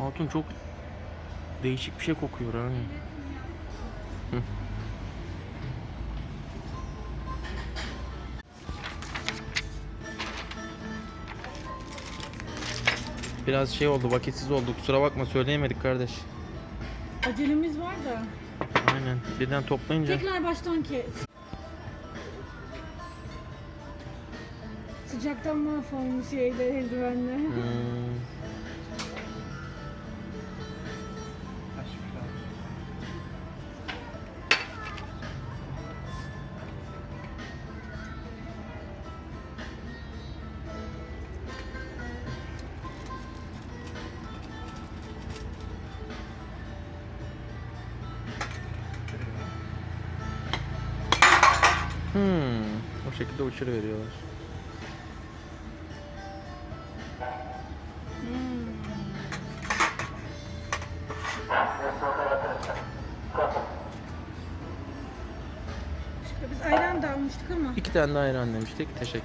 Hatun çok değişik bir şey kokuyor ha. Hı. Biraz şey oldu, vakitsiz oldu. Kusura bakma söyleyemedik kardeş. Acelemiz var da. Aynen. Birden toplayınca. Tekrar baştan kes. Sıcaktan mahvolmuş şeyler eldivenle. Hmm. Hmm. O şekilde uçuru veriyorlar. Biz ayran da almıştık ama. İki tane de ayran demiştik. Teşekkür